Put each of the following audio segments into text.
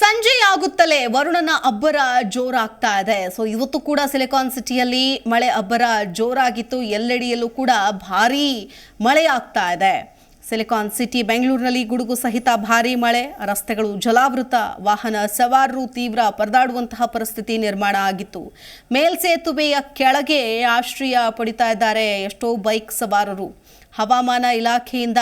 ಸಂಜೆಯಾಗುತ್ತಲೇ ವರುಣನ ಅಬ್ಬರ ಜೋರಾಗ್ತಾ ಇದೆ. ಸೊ ಇವತ್ತು ಕೂಡ ಸಿಲಿಕಾನ್ ಸಿಟಿಯಲ್ಲಿ ಮಳೆ ಅಬ್ಬರ ಜೋರಾಗಿತ್ತು. ಎಲ್ಲೆಡೆಯಲ್ಲೂ ಕೂಡ ಭಾರೀ ಮಳೆ ಆಗ್ತಾ ಇದೆ. ಸಿಲಿಕಾನ್ ಸಿಟಿ ಬೆಂಗಳೂರಿನಲ್ಲಿ ಗುಡುಗು ಸಹಿತ ಭಾರೀ ಮಳೆ. ರಸ್ತೆಗಳು ಜಲಾವೃತ, ವಾಹನ ಸವಾರರು ತೀವ್ರ ಪರದಾಡುವಂತಹ ಪರಿಸ್ಥಿತಿ ನಿರ್ಮಾಣ ಆಗಿತ್ತು. ಮೇಲ್ಸೇತುವೆಯ ಕೆಳಗೆ ಆಶ್ರಯ ಪಡಿತಾ ಇದ್ದಾರೆ ಎಷ್ಟೋ ಬೈಕ್ ಸವಾರರು. ಹವಾಮಾನ ಇಲಾಖೆಯಿಂದ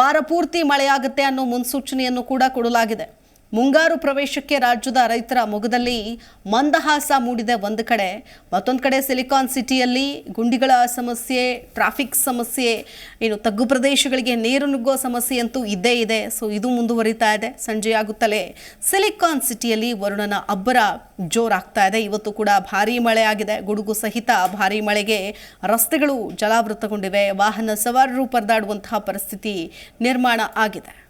ವಾರಪೂರ್ತಿ ಮಳೆಯಾಗುತ್ತೆ ಅನ್ನೋ ಮುನ್ಸೂಚನೆಯನ್ನು ಕೂಡ ಕೊಡಲಾಗಿದೆ. ಮುಂಗಾರು ಪ್ರವೇಶಕ್ಕೆ ರಾಜ್ಯದ ರೈತರ ಮೊಗದಲ್ಲಿ ಮಂದಹಾಸ ಮೂಡಿದೆ ಒಂದು ಕಡೆ. ಮತ್ತೊಂದು ಕಡೆ ಸಿಲಿಕಾನ್ ಸಿಟಿಯಲ್ಲಿ ಗುಂಡಿಗಳ ಸಮಸ್ಯೆ, ಟ್ರಾಫಿಕ್ ಸಮಸ್ಯೆ ಏನು ತಗ್ಗು ಪ್ರದೇಶಗಳಿಗೆ ನೀರು ನುಗ್ಗೋ ಸಮಸ್ಯೆ ಅಂತೂ ಇದ್ದೇ ಇದೆ. ಸೊ ಇದು ಮುಂದುವರಿತಾ ಇದೆ. ಸಂಜೆಯಾಗುತ್ತಲೇ ಸಿಲಿಕಾನ್ ಸಿಟಿಯಲ್ಲಿ ವರುಣನ ಅಬ್ಬರ ಜೋರಾಗ್ತಾ ಇದೆ. ಇವತ್ತು ಕೂಡ ಭಾರೀ ಮಳೆ ಆಗಿದೆ. ಗುಡುಗು ಸಹಿತ ಭಾರೀ ಮಳೆಗೆ ರಸ್ತೆಗಳು ಜಲಾವೃತಗೊಂಡಿವೆ. ವಾಹನ ಸವಾರರು ಪರದಾಡುವಂತಹ ಪರಿಸ್ಥಿತಿ ನಿರ್ಮಾಣ ಆಗಿದೆ.